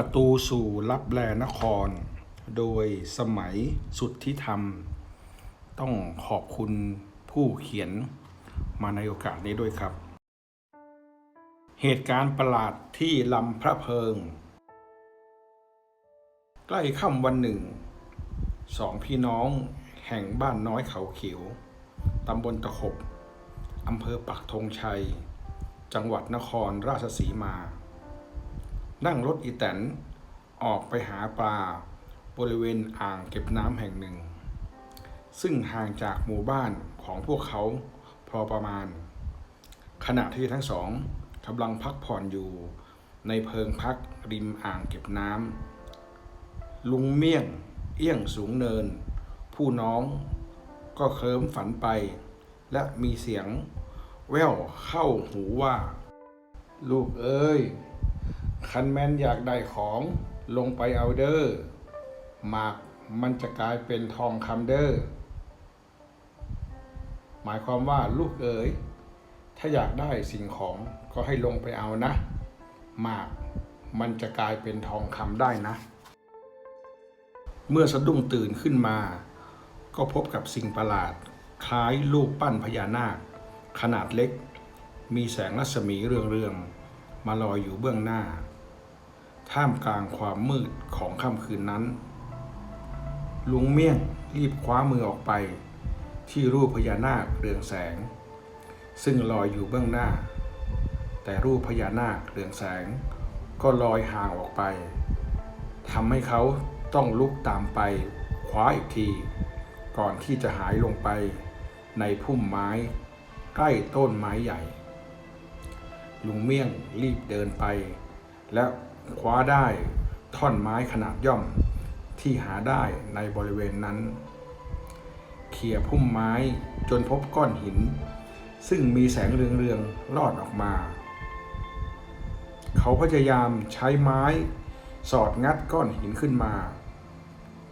ประตูสู่รับแลนคร โดยสมัยสุดที่ทำต้องขอบคุณผู้เขียนมาในโอกาสนี้ด้วยครับ เหตุการณ์ประหลาดที่ลำพระเพิง ใกล้ค่ำวันหนึ่ง สองพี่น้องแห่งบ้านน้อยเขาเขียว ตำบลตะขบ อำเภอปักธงชัย จังหวัดนครราชสีมา นั่งรถอีแตนออกไปหาปลาบริเวณอ่างเก็บน้ำแห่งหนึ่ง ซึ่งห่างจากหมู่บ้านของพวกเขาพอประมาณ ขณะที่ทั้งสองกำลังพักผ่อนอยู่ในเพิงพักริมอ่างเก็บน้ำลุงเมี่ยงเอี้ยงสูงเนิน ผู้น้องก็เคลิ้มฝันไป และมีเสียงแว่วเข้าหูว่า ลูกเอ้ย คันแมนอยากได้ของลงไปเอาเด้อหมากมันจะกลายเป็นทองคำเด้อหมายความว่าลูกเอ๋ย ถ้าอยากได้สิ่งของก็ให้ลงไปเอานะ หมากมันจะกลายเป็นทองคำได้นะ เมื่อสะดุ้งตื่นขึ้นมา ก็พบกับสิ่งประหลาด คล้ายลูกปั้นพญานาค ขนาดเล็ก มีแสงรัศมีเรืองๆมาลอยอยู่เบื้องหน้า ท่ามกลางความมืดของค่ำคืนนั้น ลุงเมี่ยงรีบคว้ามือออกไป ที่รูปพญานาคเรืองแสง ซึ่งลอยอยู่เบื้องหน้า แต่รูปพญานาคเรืองแสง ก็ลอยห่างออกไปทำให้เขาต้องลุกตามไปคว้าอีกที ก่อนที่จะหายลงไปในพุ่มไม้ใกล้ต้นไม้ใหญ่ ลุงเมี่ยงรีบเดินไป และ คว้าได้ท่อนไม้ขนาดย่อมที่หาได้ในบริเวณนั้น เขี่ยพุ่มไม้จนพบก้อนหิน ซึ่งมีแสงเรืองๆลอดออกมา เขาพยายามใช้ไม้สอดงัดก้อนหินขึ้นมา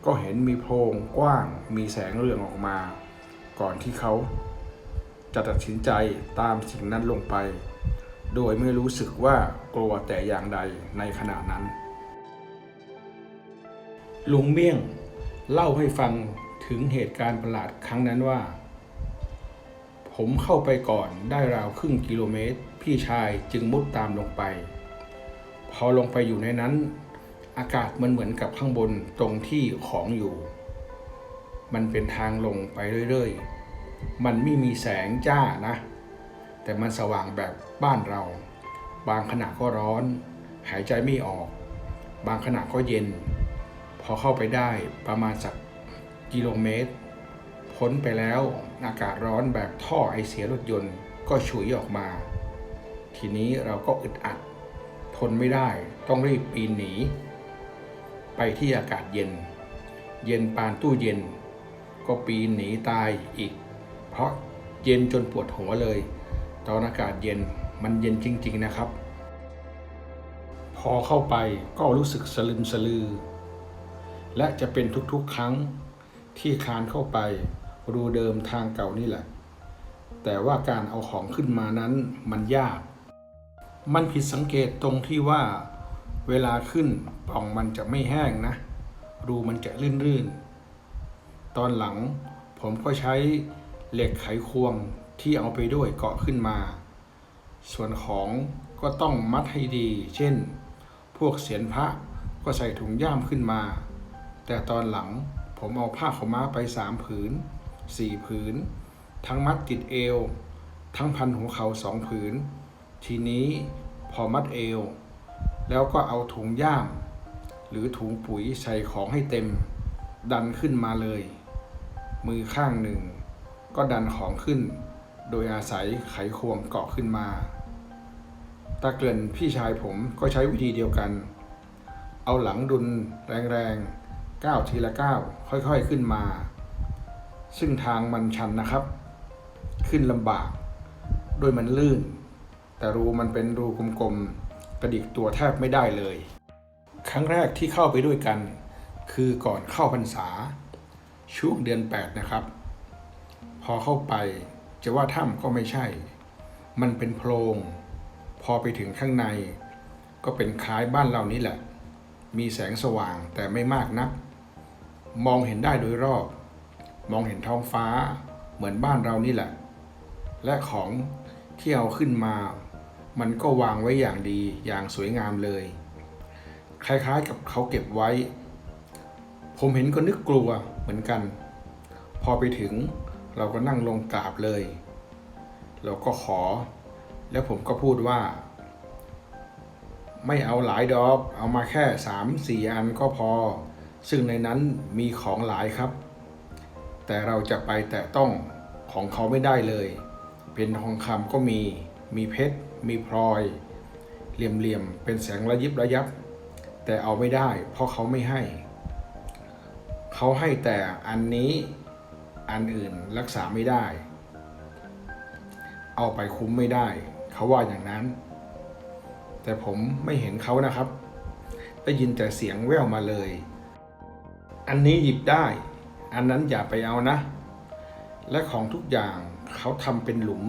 ก็เห็นมีโพรงกว้างมีแสงเรืองออกมา ก่อนที่เขาจะตัดสินใจตามสิ่งนั้นลงไป โดยไม่รู้สึกว่ากลัวแต่อย่างใดในขณะนั้น ลุงเมี่ยงเล่าให้ฟังถึงเหตุการณ์ประหลาดครั้งนั้นว่า ผมเข้าไปก่อนได้ราวครึ่งกิโลเมตร พี่ชายจึงมุดตามลงไป พอลงไปอยู่ในนั้น อากาศมันเหมือนกับข้างบนตรงที่ของอยู่ มันเป็นทางลงไปเรื่อยๆ มันไม่มีแสงจ้านะ แต่มันสว่างแบบบ้านเรา บางขณะก็ร้อน หายใจไม่ออก บางขณะก็เย็น พอเข้าไปได้ประมาณสักกิโลเมตร พ้นไปแล้วอากาศร้อนแบบท่อไอเสียรถยนต์ก็ฉุยออกมา ทีนี้เราก็อึดอัด ทนไม่ได้ต้องรีบปีนหนี ไปที่อากาศเย็น เย็นปานตู้เย็น ก็ปีนหนีตายอีก เพราะเย็นจนปวดหัวเลย ตอนอากาศเย็นมันเย็นจริง ๆนะครับ พอเข้าไปก็รู้สึกสลึมสลือ และจะเป็นทุกๆครั้งที่คานเข้าไปรูเดิมทางเก่านี่แหละ แต่ว่าการเอาของขึ้นมานั้นมันยาก มันผิดสังเกตตรงที่ว่า เวลาขึ้นปล่องมันจะไม่แห้งนะ รูมันจะลื่นๆ ตอนหลังผมก็ใช้เหล็กไขควง ที่เอาไปด้วยเกาะขึ้นมา ส่วนของก็ต้องมัดให้ดี เช่น พวกเสียนพระก็ใส่ถุงย่ามขึ้นมา แต่ตอนหลังผมเอาผ้าขาวม้าไปสามผืนสี่ผืน ทั้งมัดติดเอว ทั้งพันหัวเข่าสองผืน ทีนี้พอมัดเอว แล้วก็เอาถุงย่าม หรือถุงปุ๋ยใส่ของให้เต็ม ดันขึ้นมาเลย มือข้างหนึ่ง ก็ดันของขึ้น โดยอาศัยไขควงเกาะขึ้นมา ตาเกลื่นพี่ชายผมก็ใช้วิธีเดียวกัน เอาหลังดุนแรงๆก้าวทีละก้าวค่อยๆขึ้นมา ซึ่งทางมันชันนะครับ ขึ้นลำบากโดยมันลื่น แต่รูมันเป็นรูกลมๆกระดิกตัวแทบไม่ได้เลย ครั้งแรกที่เข้าไปด้วยกัน คือก่อนเข้าพรรษา ช่วงเดือน 8 นะครับ พอเข้าไป จะว่าถ้ำก็ไม่ใช่ มันเป็นโพรง พอไปถึงข้างใน ก็เป็นคล้ายบ้านเรานี่แหละ มีแสงสว่างแต่ไม่มากนัก มองเห็นได้โดยรอบ มองเห็นท้องฟ้า เหมือนบ้านเรานี่แหละ และของที่เอาขึ้นมา มันก็วางไว้อย่างดีอย่างสวยงามเลย คล้ายๆกับเขาเก็บไว้ ผมเห็นก็นึกกลัวเหมือนกัน พอไปถึง เราก็นั่งลงกราบเลย เราก็ขอ แล้วผมก็พูดว่า ไม่เอาหลายดอกเอามาแค่สามสี่อันก็พอ ซึ่งในนั้นมีของหลายครับ แต่เราจะไปแตะต้องของเขาไม่ได้เลย เป็นทองคำก็มี มีเพชร มีพลอย เหลี่ยมๆ เป็นแสงระยิบระยับ แต่เอาไม่ได้ เพราะเขาไม่ให้ เขาให้แต่อันนี้ อันอื่นรักษาไม่ได้ เอาไปคุ้มไม่ได้ เขาว่าอย่างนั้น แต่ผมไม่เห็นเขานะครับ ได้ยินแต่เสียงแว่วมาเลย อันนี้หยิบได้ อันนั้นอย่าไปเอานะ และของทุกอย่างเขาทำเป็นหลุม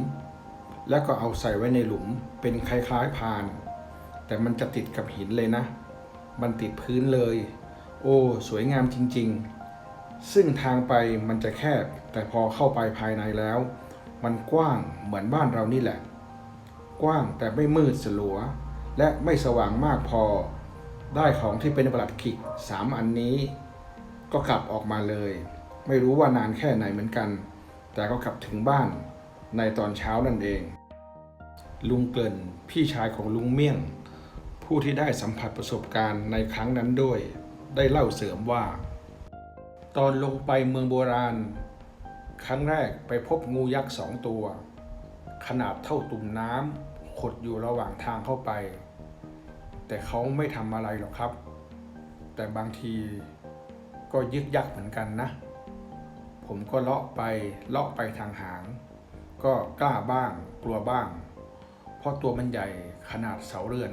แล้วก็เอาใส่ไว้ในหลุมเป็นคล้ายๆพาน แต่มันจะติดกับหินเลยนะ มันติดพื้นเลย โอ้ สวยงามจริง ๆ ซึ่งทางไปมันจะแคบ แต่พอเข้าไปภายในแล้ว มันกว้างเหมือนบ้านเรานี่แหละ กว้างแต่ไม่มืดสลัว และไม่สว่างมากพอ ได้ของที่เป็นประหลัดขิกสามอันนี้ ก็กลับออกมาเลย ไม่รู้ว่านานแค่ไหนเหมือนกัน แต่ก็กลับถึงบ้านในตอนเช้านั่นเอง ลุงเกินพี่ชายของลุงเมี่ยง ผู้ที่ได้สัมผัสประสบการณ์ในครั้งนั้นด้วย ได้เล่าเสริมว่า ตอนลงไปเมืองโบราณ ครั้งแรกไปพบงูยักษ์สองตัว ขนาดเท่าตุ่มน้ำขดอยู่ระหว่างทางเข้าไป แต่เขาไม่ทำอะไรหรอกครับ แต่บางทีก็ยึกยักเหมือนกันนะ ผมก็เลาะไปเลาะไปทางหาง ก็กล้าบ้างกลัวบ้าง เพราะตัวมันใหญ่ขนาดเสาเรือน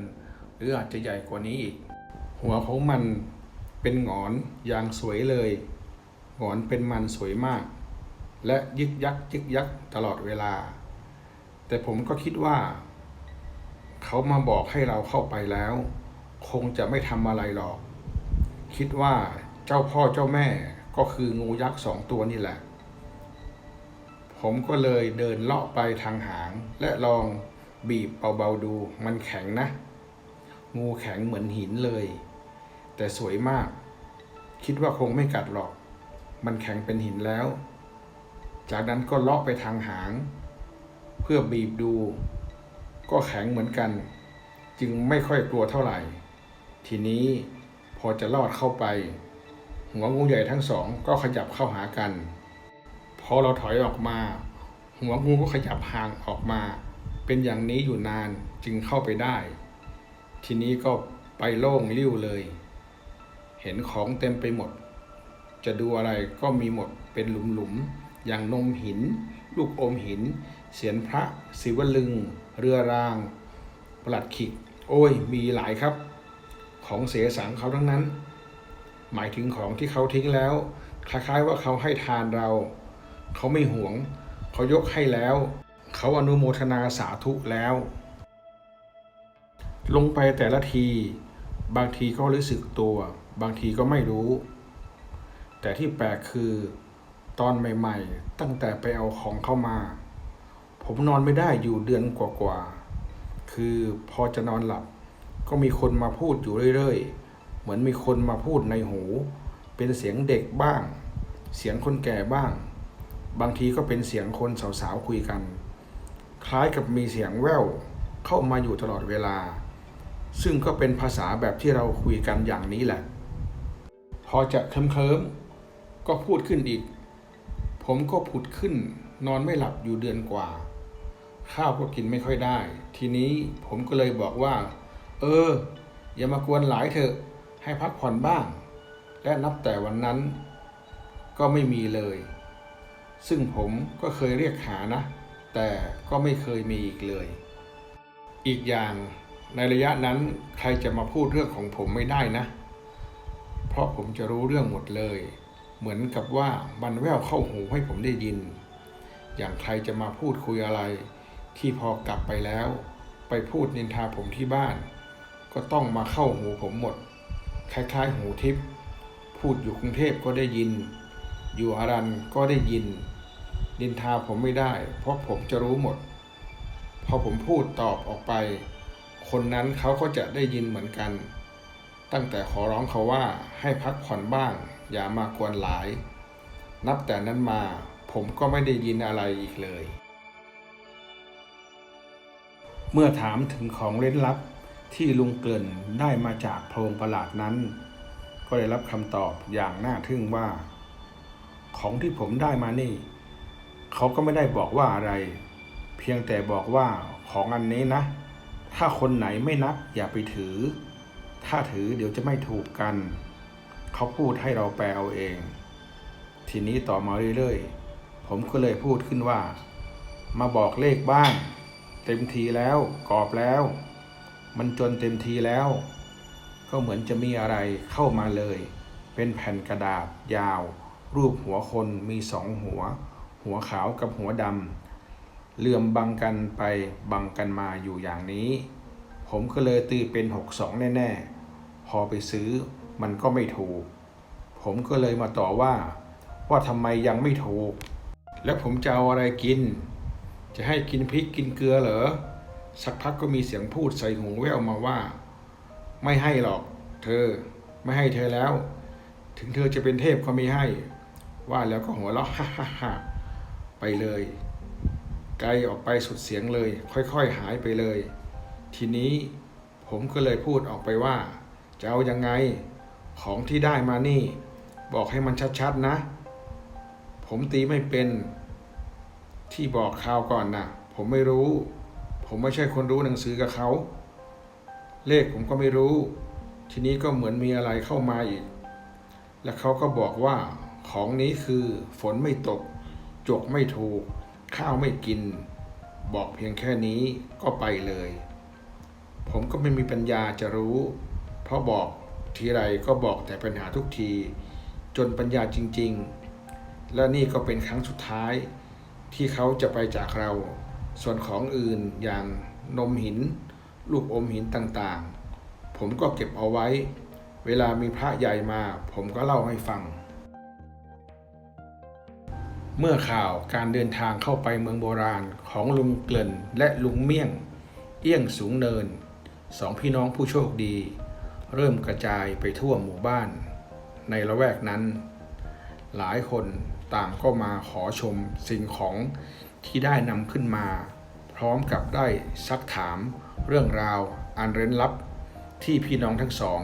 หรืออาจจะใหญ่กว่านี้อีก หัวของมันเป็นหงอนอย่างสวยเลย หอนเป็นมันสวยมาก และยึกยักยึกยักตลอดเวลา แต่ผมก็คิดว่า เขามาบอกให้เราเข้าไปแล้ว คงจะไม่ทำอะไรหรอก คิดว่าเจ้าพ่อเจ้าแม่ก็คืองูยักษ์สองตัวนี่แหละ ผมก็เลยเดินเลาะไปทางหางและลองบีบเบาๆดูมันแข็งนะ งูแข็งเหมือนหินเลย แต่สวยมาก คิดว่าคงไม่กัดหรอก มันแข็งเป็นหินแล้ว จากนั้นก็เลาะไปทางหาง เพื่อบีบดู ก็แข็งเหมือนกัน จึงไม่ค่อยกลัวเท่าไหร่ ทีนี้พอจะลอดเข้าไป หัวงูใหญ่ทั้งสองก็ขยับเข้าหากัน พอเราถอยออกมา หัวงูก็ขยับห่างออกมา เป็นอย่างนี้อยู่นานจึงเข้าไปได้ ทีนี้ก็ไปโล่งลิ้วเลย เห็นของเต็มไปหมด จะดูอะไรก็มีหมดเป็นหลุมๆ อย่างนมหิน ลูกอมหิน เสียนพระศิวลึง เรือรางประหลัดขิก โอ้ย มีหลายครับ ของเสียสังเขาทั้งนั้น หมายถึงของที่เขาทิ้งแล้ว คล้ายๆว่าเขาให้ทานเรา เขาไม่หวง เขายกให้แล้ว เขาอนุโมทนาสาธุแล้ว ลงไปแต่ละที บางทีก็รู้สึกตัว บางทีก็ไม่รู้ แต่ที่แปลกคือตอนใหม่ๆ ตั้งแต่ไปเอาของเข้ามา ผมนอนไม่ได้อยู่เดือนกว่าๆ คือพอจะนอนหลับ ก็มีคนมาพูดอยู่เรื่อยๆ เหมือนมีคนมาพูดในหู เป็นเสียงเด็กบ้าง เสียงคนแก่บ้าง บางทีก็เป็นเสียงคนสาวๆ คุยกัน คล้ายกับมีเสียงแว่วเข้ามาอยู่ตลอดเวลา ซึ่งก็เป็นภาษาแบบที่เราคุยกันอย่างนี้แหละ พอจะเคลิ้มๆ ก็พูดขึ้นอีก ผมก็ผุดขึ้น นอนไม่หลับอยู่เดือนกว่า ข้าวก็กินไม่ค่อยได้ ทีนี้ผมก็เลยบอกว่า เออ อย่ามากวนหลายเถอะ ให้พักผ่อนบ้าง และนับแต่วันนั้น ก็ไม่มีเลย ซึ่งผมก็เคยเรียกหานะ แต่ก็ไม่เคยมีอีกเลย อีกอย่างในระยะนั้นใครจะมาพูดเรื่องของผมไม่ได้นะ เพราะผมจะรู้เรื่องหมดเลย เหมือนกับว่ามันแววเข้าหูให้ผมได้ยิน อย่างใครจะมาพูดคุยอะไร ที่พอกลับไปแล้ว ไปพูดนินทาผมที่บ้าน ก็ต้องมาเข้าหูผมหมด คล้ายๆ หูทิพย์พูดอยู่กรุงเทพก็ได้ยิน อยู่อารันก็ได้ยินดินทาผมไม่ได้ เพราะผมจะรู้หมด พอผมพูดตอบออกไป คนนั้นเขาก็จะได้ยินเหมือนกัน ตั้งแต่ขอร้องเขาว่าให้พักผ่อนบ้าง อย่ามากวนหลาย นับแต่นั้นมาผมก็ไม่ได้ยินอะไรอีกเลย เมื่อถามถึงของเล่นลับที่ลุงเกลิ่นได้มาจากโพรงประหลาดนั้น ก็ได้รับคำตอบอย่างน่าทึ่งว่า ของที่ผมได้มานี่ เขาก็ไม่ได้บอกว่าอะไร เพียงแต่บอกว่าของอันนี้นะ ถ้าคนไหนไม่นับอย่าไปถือ ถ้าถือเดี๋ยวจะไม่ถูกกัน เขาพูดให้เราแปลเอาเอง ทีนี้ต่อมาเรื่อยๆ ผมก็เลยพูดขึ้นว่า มาบอกเลขบ้าง เต็มทีแล้วกรอบแล้ว มันจนเต็มทีแล้ว ก็เหมือนจะมีอะไรเข้ามาเลย เป็นแผ่นกระดาษยาว รูปหัวคนมีสองหัว หัวขาวกับหัวดำเหลื่อมบังกันไปบังกันมาอยู่อย่างนี้ ผมก็เลยตีเป็น62แน่ๆ พอไปซื้อ มันก็ไม่ถูก ผมก็เลยมาต่อว่า ว่าทำไมยังไม่ถูก แล้วผมจะเอาอะไรกิน จะให้กินพริกกินเกลือเหรอ สักพักก็มีเสียงพูดใส่หูแววมาว่า ไม่ให้หรอก เธอ ไม่ให้เธอแล้ว ถึงเธอจะเป็นเทพก็ไม่ให้ ว่าแล้วก็หัวเราะฮ่าฮ่าฮ่าไปเลย ไกลออกไปสุดเสียงเลย ค่อยๆหายไปเลย ทีนี้ผมก็เลยพูดออกไปว่า จะเอายังไง ของที่ได้มานี่ บอกให้มันชัดๆนะ ผมตีไม่เป็น ที่บอกข่าวก่อนนะผมไม่รู้ ผมไม่ใช่คนรู้หนังสือกับเขา เลขผมก็ไม่รู้ ทีนี้ก็เหมือนมีอะไรเข้ามาอีก และเขาก็บอกว่า ของนี้คือฝนไม่ตก จกไม่ถูก ข้าวไม่กิน บอกเพียงแค่นี้ก็ไปเลย ผมก็ไม่มีปัญญาจะรู้ เพราะบอก ทีไรก็บอกแต่ปัญหาทุกที จนปัญญาจริง ๆ และนี่ก็เป็นครั้งสุดท้าย ที่เขาจะไปจากเรา ส่วนของอื่นอย่างนมหิน ลูกอมหินต่างๆ ผมก็เก็บเอาไว้ เวลามีพระใหญ่มา ผมก็เล่าให้ฟัง เมื่อข่าวการเดินทางเข้าไปเมืองโบราณของลุงเกลิ่นและลุงเมี่ยง เอี้ยงสูงเนินสองพี่น้องผู้โชคดี เริ่มกระจายไปทั่วหมู่บ้าน ในละแวกนั้น หลายคนต่างก็มาขอชมสิ่งของที่ได้นำขึ้นมา พร้อมกับได้ซักถามเรื่องราวอันเร้นลับที่พี่น้องทั้งสอง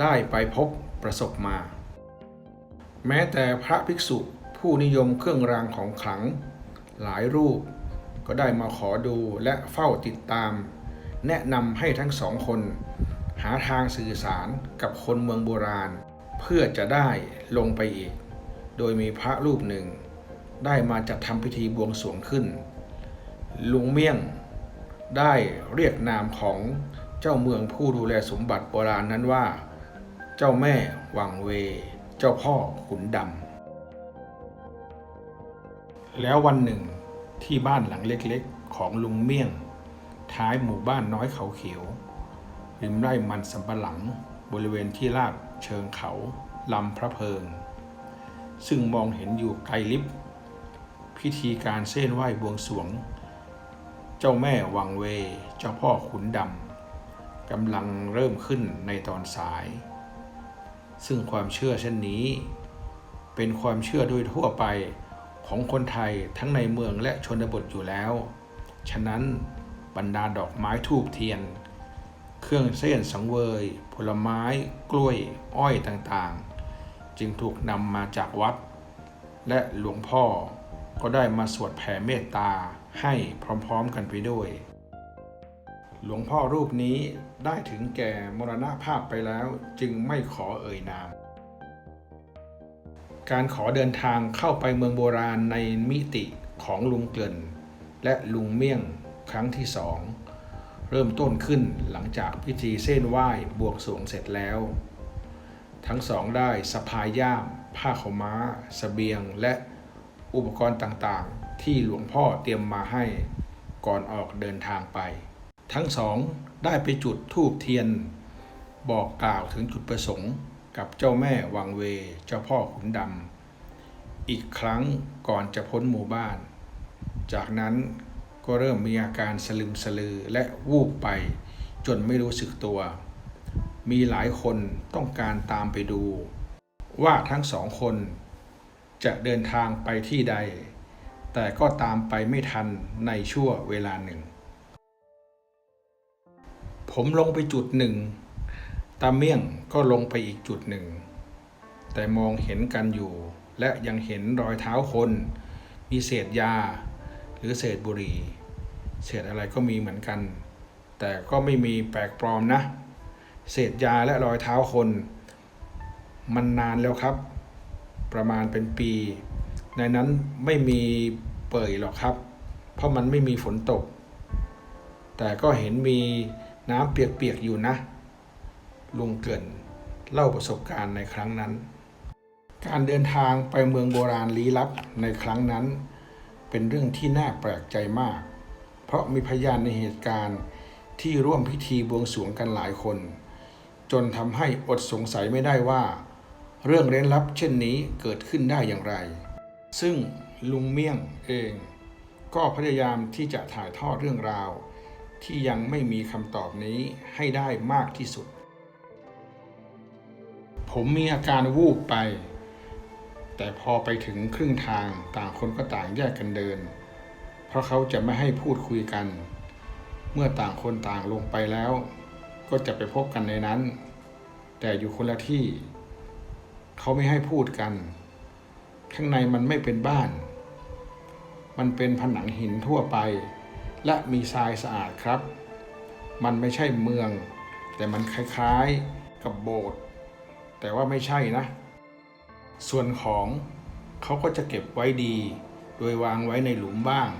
ได้ไปพบประสบมา แม้แต่พระภิกษุผู้นิยมเครื่องรางของขลัง หลายรูปก็ได้มาขอดูและเฝ้าติดตาม แนะนำให้ทั้งสองคน หาทางสื่อสารกับคนเมืองโบราณ เพื่อจะได้ลงไปอีก โดยมีพระรูปหนึ่ง ได้มาจัดทำพิธีบวงสรวงขึ้น ลุงเมี่ยง ได้เรียกนามของเจ้าเมืองผู้ดูแลสมบัติโบราณนั้นว่า เจ้าแม่วังเว เจ้าพ่อขุนดำแล้ววันหนึ่งที่บ้านหลังเล็กๆ ของลุงเมี่ยง ท้ายหมู่บ้านน้อยเขาเขียว ริมไร่มันสำปะหลัง บริเวณที่ลาดเชิงเขาลำพระเพิง ซึ่งมองเห็นอยู่ไกลลิบ พิธีการเส้นไหว้บวงสวง เจ้าแม่วังเว เจ้าพ่อขุนดำกำลังเริ่มขึ้นในตอนสาย ซึ่งความเชื่อเช่นนี้ เป็นความเชื่อโดยทั่วไปของคนไทยทั้งในเมืองและชนบทอยู่แล้ว ฉะนั้นบรรดาดอกไม้ทูบเทียน เครื่องเส้นสังเวย ผลไม้ กล้วย อ้อยต่างๆ จึงถูกนำมาจากวัด และหลวงพ่อก็ได้มาสวดแผ่เมตตาให้พร้อมๆกันไปด้วย หลวงพ่อรูปนี้ได้ถึงแก่มรณภาพไปแล้วจึงไม่ขอเอ่ยนาม การขอเดินทางเข้าไปเมืองโบราณในมิติของลุงเกลินและลุงเมี่ยงครั้งที่สอง เริ่มต้นขึ้นหลังจากพิธีเส้นไหว้บวงสรวงเสร็จแล้ว ทั้งสองได้สะพายย่าม ผ้าขาวม้าสเสบียงและอุปกรณ์ต่างๆ ที่หลวงพ่อเตรียมมาให้ก่อนออกเดินทางไป ทั้งสองได้ไปจุดธูปเทียน บอกกล่าวถึงจุดประสงค์กับเจ้าแม่วังเวเจ้าพ่อขุนดำอีกครั้งก่อนจะพ้นหมู่บ้าน จากนั้น ก็เริ่มมีอาการสลึมสลือและวูบไป จนไม่รู้สึกตัว มีหลายคนต้องการตามไปดู ว่าทั้งสองคน จะเดินทางไปที่ใด แต่ก็ตามไปไม่ทันในชั่วเวลาหนึ่ง ผมลงไปจุดหนึ่ง ตาเมี่ยงก็ลงไปอีกจุดหนึ่ง แต่มองเห็นกันอยู่ และยังเห็นรอยเท้าคน มีเศษยา หรือเศษบุหรี่เศษอะไรก็มีเหมือนกัน แต่ก็ไม่มีแปลกปลอมนะ เศษยาและรอยเท้าคน มันนานแล้วครับ ประมาณเป็นปี ในนั้นไม่มีเปื่อยหรอกครับ เพราะมันไม่มีฝนตก แต่ก็เห็นมีน้ำเปียกๆอยู่นะ ลุงเกินเล่าประสบการณ์ในครั้งนั้น การเดินทางไปเมืองโบราณลี้ลับในครั้งนั้น เป็นเรื่องที่น่าแปลกใจมาก เพราะมีพยานในเหตุการณ์ที่ร่วมพิธีบวงสรวงกันหลายคน จนทำให้อดสงสัยไม่ได้ว่า เรื่องเร้นลับเช่นนี้เกิดขึ้นได้อย่างไร ซึ่งลุงเมี่ยงเอง ก็พยายามที่จะถ่ายทอดเรื่องราว ที่ยังไม่มีคำตอบนี้ให้ได้มากที่สุด ผมมีอาการวูบไป แต่พอไปถึงครึ่งทางต่างคนก็ต่างแยกกันเดิน เพราะเขาจะไม่ให้พูดคุยกัน เมื่อต่างคนต่างลงไปแล้ว ก็จะไปพบกันในนั้น แต่อยู่คนละที่ เขาไม่ให้พูดกัน ข้างในมันไม่เป็นบ้าน มันเป็นผนังหินทั่วไป และมีทรายสะอาดครับ มันไม่ใช่เมือง แต่มันคล้ายๆกับโบสถ์แต่ว่าไม่ใช่นะ ส่วนของเขาก็จะเก็บไว้ดี โดยวางไว้ในหลุมบ้าง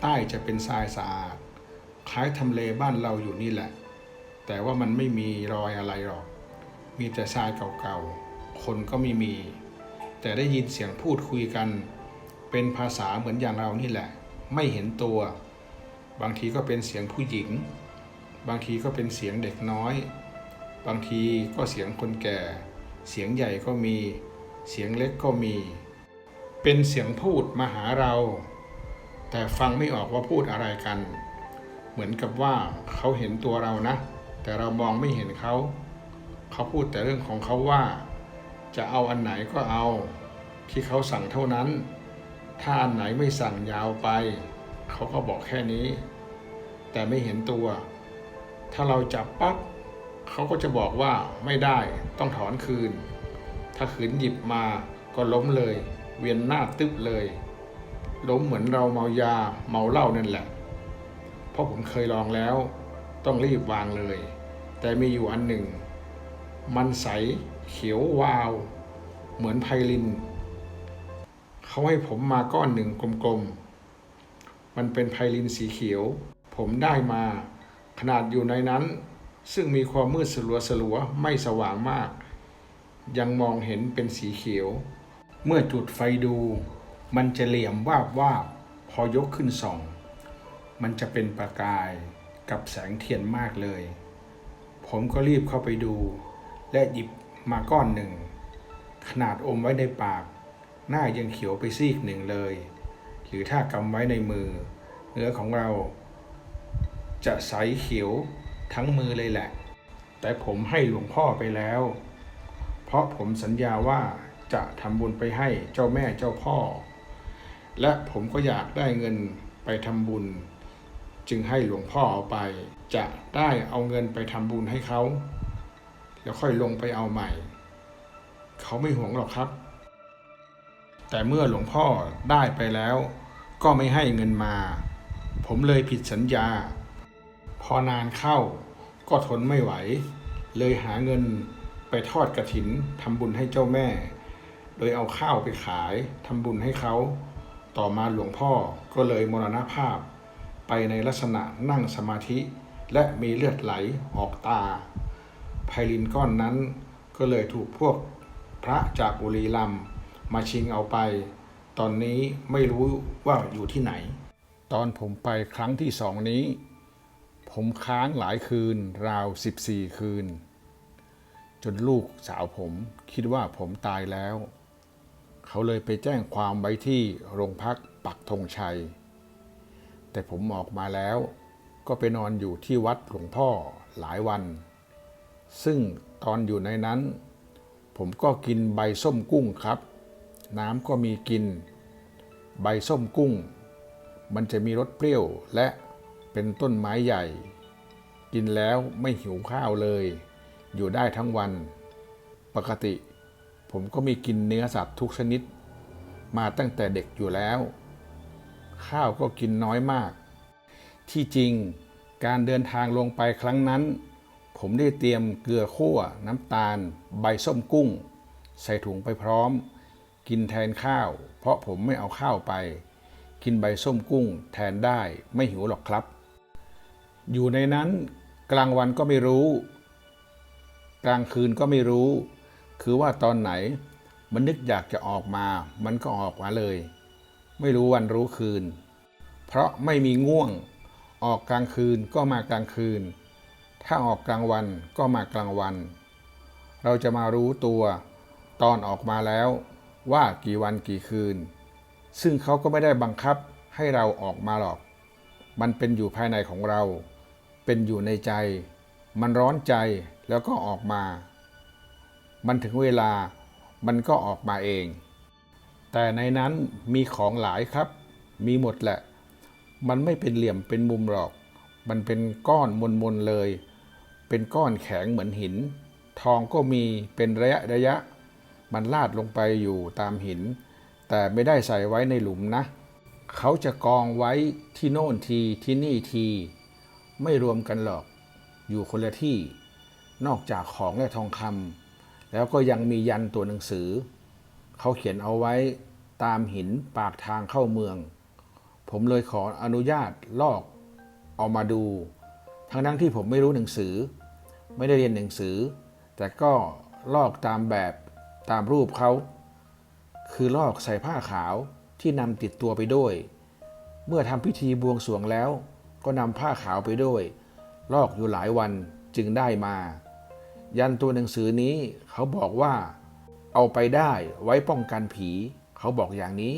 ใต้จะเป็นทรายสะอาด คล้ายทำเลบ้านเราอยู่นี่แหละ แต่ว่ามันไม่มีรอยอะไรหรอก มีแต่ทรายเก่าๆ คนก็ไม่มี แต่ได้ยินเสียงพูดคุยกัน เป็นภาษาเหมือนอย่างเรานี่แหละ ไม่เห็นตัว บางทีก็เป็นเสียงผู้หญิง บางทีก็เป็นเสียงเด็กน้อย บางทีก็เสียงคนแก่ เสียงใหญ่ก็มี เสียงเล็กก็มี เป็นเสียงพูดมาหาเรา แต่ฟังไม่ออกว่าพูดอะไรกัน เหมือนกับว่าเขาเห็นตัวเรานะ แต่เรามองไม่เห็นเขา เขาพูดแต่เรื่องของเขาว่า จะเอาอันไหนก็เอา ที่เขาสั่งเท่านั้น ถ้าอันไหนไม่สั่งยาวไป เขาก็บอกแค่นี้ แต่ไม่เห็นตัว ถ้าเราจับปั๊บเขาก็จะบอกว่าไม่ได้ต้องถอนคืน ถ้าขืนหยิบมาก็ล้มเลย เวียนหน้าตึ๊บเลย ล้มเหมือนเราเมายาเมาเหล้านั่นแหละ เพราะผมเคยลองแล้ว ต้องรีบวางเลย แต่มีอยู่อันหนึ่ง มันใสเขียววาว เหมือนไพลิน เขาให้ผมมาก้อนหนึ่งกลมๆ มันเป็นไพลินสีเขียว ผมได้มา ขนาดอยู่ในนั้น ซึ่งมีความมืดสลัวสลัวไม่สว่างมาก ยังมองเห็นเป็นสีเขียว เมื่อจุดไฟดู มันจะเหลี่ยมวาบวาบพอยกขึ้นส่อง มันจะเป็นประกายกับแสงเทียนมากเลย ผมก็รีบเข้าไปดู และหยิบมาก้อนหนึ่ง ขนาดอมไว้ในปาก หน้ายังเขียวไปซีกหนึ่งเลย หรือถ้ากำไว้ในมือ เนื้อของเรา จะใสเขียวทั้งมือเลยแหละ แต่ผมให้หลวงพ่อไปแล้ว เพราะผมสัญญาว่าจะทำบุญไปให้เจ้าแม่เจ้าพ่อ และผมก็อยากได้เงินไปทำบุญ จึงให้หลวงพ่อเอาไป จะได้เอาเงินไปทำบุญให้เขา แล้วค่อยลงไปเอาใหม่ เขาไม่ห่วงหรอกครับ แต่เมื่อหลวงพ่อได้ไปแล้ว ก็ไม่ให้เงินมา ผมเลยผิดสัญญา พอนานเข้าก็ทนไม่ไหว เลยหาเงิน ไปทอดกระถินทำบุญให้เจ้าแม่ โดยเอาข้าวไปขายทำบุญให้เขา ต่อมาหลวงพ่อก็เลยมรณภาพ ไปในลักษณะนั่งสมาธิ และมีเลือดไหลออกตาไพลินก้อนนั้นก็เลยถูกพวกพระจากบุรีรัมมาชิงเอาไป ตอนนี้ไม่รู้ว่าอยู่ที่ไหน ตอนผมไปครั้งที่สองนี้ ผมค้างหลายคืนราว 14 คืน จนลูกสาวผมคิดว่าผมตายแล้ว เขาเลยไปแจ้งความไว้ที่โรงพักปักธงชัย แต่ผมออกมาแล้ว ก็ไปนอนอยู่ที่วัดหลวงพ่อหลายวัน ซึ่งตอนอยู่ในนั้น ผมก็กินใบส้มกุ้งครับ น้ำก็มีกิน ใบส้มกุ้ง มันจะมีรสเปรี้ยวและเป็นต้นไม้ใหญ่ กินแล้วไม่หิวข้าวเลย อยู่ได้ทั้งวัน ปกติ ผมก็มีกินเนื้อสัตว์ทุกชนิด มาตั้งแต่เด็กอยู่แล้ว ข้าวก็กินน้อยมาก ที่จริงการเดินทางลงไปครั้งนั้น ผมได้เตรียมเกลือขั่ว น้ำตาล ใบส้มกุ้ง ใส่ถุงไปพร้อม กินแทนข้าว เพราะผมไม่เอาข้าวไป กินใบส้มกุ้ง แทนได้ไม่หิวหรอกครับ อยู่ในนั้นกลางวันก็ไม่รู้ กลางคืนก็ไม่รู้ คือว่าตอนไหนมันนึกอยากจะออกมา มันก็ออกมาเลย ไม่รู้วันรู้คืน เพราะไม่มีง่วง ออกกลางคืนก็มากลางคืน ถ้าออกกลางวันก็มากลางวัน เราจะมารู้ตัว ตอนออกมาแล้ว ว่ากี่วันกี่คืน ซึ่งเขาก็ไม่ได้บังคับให้เราออกมาหรอก มันเป็นอยู่ภายในของเรา เป็นอยู่ในใจ มันร้อนใจ แล้วก็ออกมา มันถึงเวลามันก็ออกมาเอง แต่ในนั้นมีของหลายครับ มีหมดแหละ มันไม่เป็นเหลี่ยมเป็นมุมหรอก มันเป็นก้อนมนๆเลย เป็นก้อนแข็งเหมือนหิน ทองก็มีเป็นระยะระยะ มันลาดลงไปอยู่ตามหิน แต่ไม่ได้ใส่ไว้ในหลุมนะ เขาจะกองไว้ที่โน่นทีที่นี่ที ไม่รวมกันหรอก อยู่คนละที่ นอกจากของและทองคำแล้วก็ยังมียันตัวหนังสือ เขาเขียนเอาไว้ตามหินปากทางเข้าเมือง ผมเลยขออนุญาตลอกเอามาดู ทั้งทั้งที่ผมไม่รู้หนังสือ ไม่ได้เรียนหนังสือ แต่ก็ลอกตามแบบตามรูปเขา คือลอกใส่ผ้าขาวที่นำติดตัวไปด้วย เมื่อทำพิธีบวงสรวงแล้ว ก็นำผ้าขาวไปด้วย ลอกอยู่หลายวันจึงได้มา ยันตัวหนังสือนี้เขาบอกว่า เอาไปได้ไว้ป้องกันผี เขาบอกอย่างนี้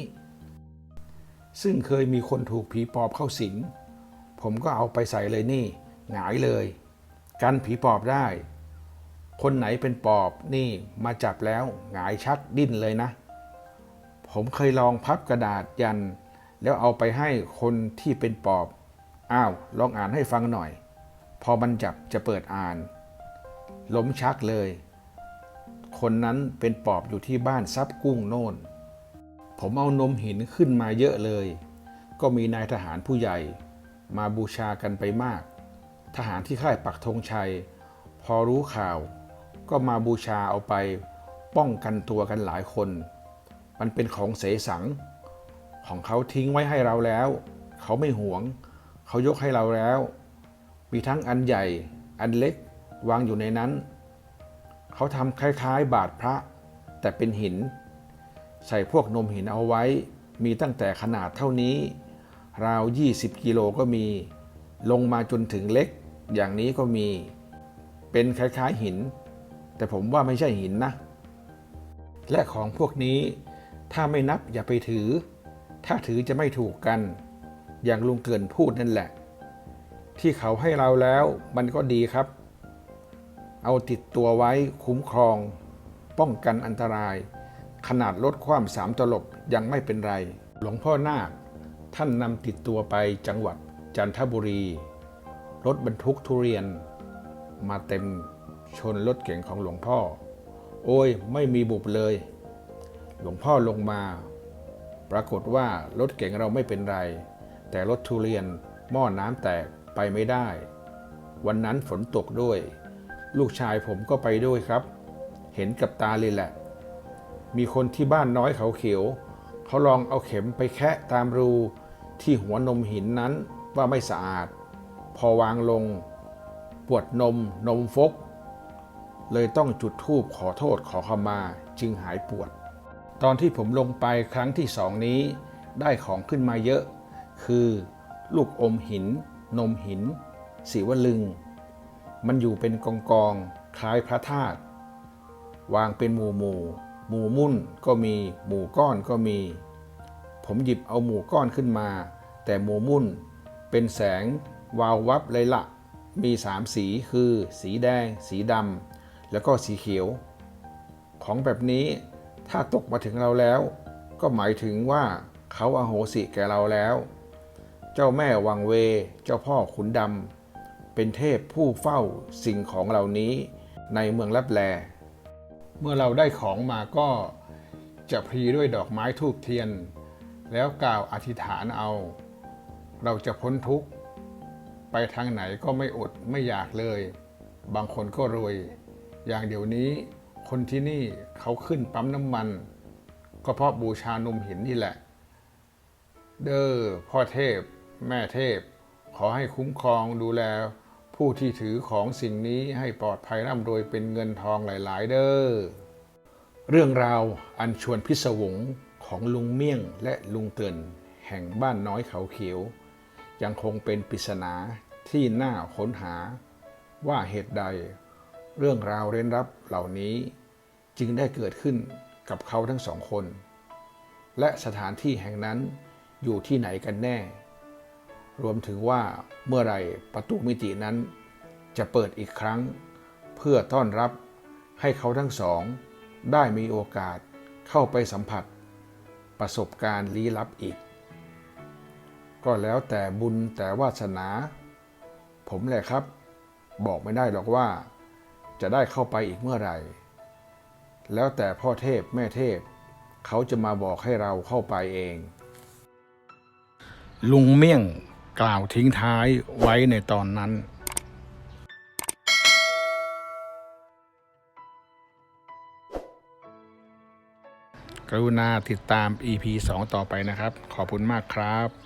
ซึ่งเคยมีคนถูกผีปอบเข้าสิง ผมก็เอาไปใส่เลยนี่ หงายเลย กันผีปอบได้ คนไหนเป็นปอบนี่มาจับแล้วหงายชักดิ้นเลยนะ ผมเคยลองพับกระดาษยัน แล้วเอาไปให้คนที่เป็นปอบ อ้าว ลองอ่านให้ฟังหน่อย พอมันจับจะเปิดอ่าน ล้มชักเลย คนนั้นเป็นปอบอยู่ที่บ้านซับกุ้งโน่น ผมเอานมหินขึ้นมาเยอะเลย ก็มีนายทหารผู้ใหญ่ มาบูชากันไปมาก ทหารที่ค่ายปักธงชัย พอรู้ข่าว ก็มาบูชาเอาไป ป้องกันตัวกันหลายคน มันเป็นของเสสัง ของเขาทิ้งไว้ให้เราแล้ว เขาไม่หวง เขายกให้เราแล้ว มีทั้งอันใหญ่ อันเล็ก วางอยู่ในนั้น เขาทำคล้ายๆ บาทพระ แต่เป็นหิน ใส่พวกนมหินเอาไว้ มีตั้งแต่ขนาดเท่านี้ ราว 20 กิโลก็มี ลงมาจนถึงเล็ก อย่างนี้ก็มี เป็นคล้ายๆหิน แต่ผมว่าไม่ใช่หินนะ และของพวกนี้ถ้าไม่นับอย่าไปถือ ถ้าถือจะไม่ถูกกัน อย่างลุงเกินพูดนั่นแหละ ที่เขาให้เราแล้วมันก็ดีครับ เอาติดตัวไว้คุ้มครอง ป้องกันอันตราย ขนาดลดความสามตลบยังไม่เป็นไร หลวงพ่อนาค ท่านนำติดตัวไปจังหวัดจันทบุรี รถบรรทุกทุเรียน มาเต็มชนรถเก๋งของหลวงพ่อ โอ้ยไม่มีบุบเลย หลวงพ่อลงมา ปรากฏว่ารถเก๋งเราไม่เป็นไร แต่รถทุเรียนหม้อน้ำแตกไปไม่ได้ วันนั้นฝนตกด้วย ลูกชายผมก็ไปด้วยครับ เห็นกับตาเลยแหละ มีคนที่บ้านน้อยเขาเขียว เขาลองเอาเข็มไปแคะตามรูที่หัวนมหินนั้นว่าไม่สะอาด พอวางลง ปวดนมนมฟก เลยต้องจุดธูปขอโทษขอขมาจึงหายปวด ตอนที่ผมลงไปครั้งที่สองนี้ ได้ของขึ้นมาเยอะ คือ ลูกอมหิน นมหินสีวลึง มันอยู่เป็นกองกองคล้ายพระธาตุวางเป็นหมู่หมู่หมู่มุ่นก็มีหมู่ก้อนก็มี ผมหยิบเอาหมู่ก้อนขึ้นมา แต่หมู่มุ่นเป็นแสงวาววับเลยละมีสามสีคือสีแดง สีดำแล้วก็สีเขียว ของแบบนี้ถ้าตกมาถึงเราแล้ว ก็หมายถึงว่าเขาอาโหสิแก่เราแล้ว เจ้าแม่วังเว เจ้าพ่อขุนดำ เป็นเทพผู้เฝ้าสิ่งของเหล่านี้ในเมืองลับแล เมื่อเราได้ของมาก็จะพรีด้วยดอกไม้ทูบเทียน แล้วกล่าวอธิษฐานเอา เราจะพ้นทุกข์ไปทางไหนก็ไม่อดไม่อยากเลย บางคนก็รวย อย่างเดี๋ยวนี้คนที่นี่เขาขึ้นปั๊มน้ำมัน ก็เพราะบูชานมหินนี่แหละ เด้อพ่อเทพ แม่เทพ ขอให้คุ้มครองดูแล ผู้ที่ถือของสิ่งนี้ให้ปลอดภัยร่ำรวยเป็นเงินทองหลาย ๆ เด้อ เรื่องราวอันชวนพิศวงของลุงเมี่ยงและลุงเกินแห่งบ้านน้อยเขาเขียว ยังคงเป็นปริศนาที่น่าค้นหา ว่าเหตุใด เรื่องราวเร้นลับเหล่านี้ จึงได้เกิดขึ้นกับเขาทั้งสองคน และสถานที่แห่งนั้นอยู่ที่ไหนกันแน่ รวมถึงว่าเมื่อไรประตูมิตินั้น จะเปิดอีกครั้ง เพื่อต้อนรับให้เขาทั้งสอง ได้มีโอกาสเข้าไปสัมผัส ประสบการณ์ลี้ลับอีก ก็แล้วแต่บุญแต่วาสนา ผมแหละครับ บอกไม่ได้หรอกว่า จะได้เข้าไปอีกเมื่อไหร่แล้วแต่พ่อเทพแม่เทพ เขาจะมาบอกให้เราเข้าไปเอง ลุงเมี่ยง กล่าวทิ้งท้ายไว้ในตอนนั้นกรุณาติดตาม EP 2 ต่อไปนะครับ ขอบคุณมากครับ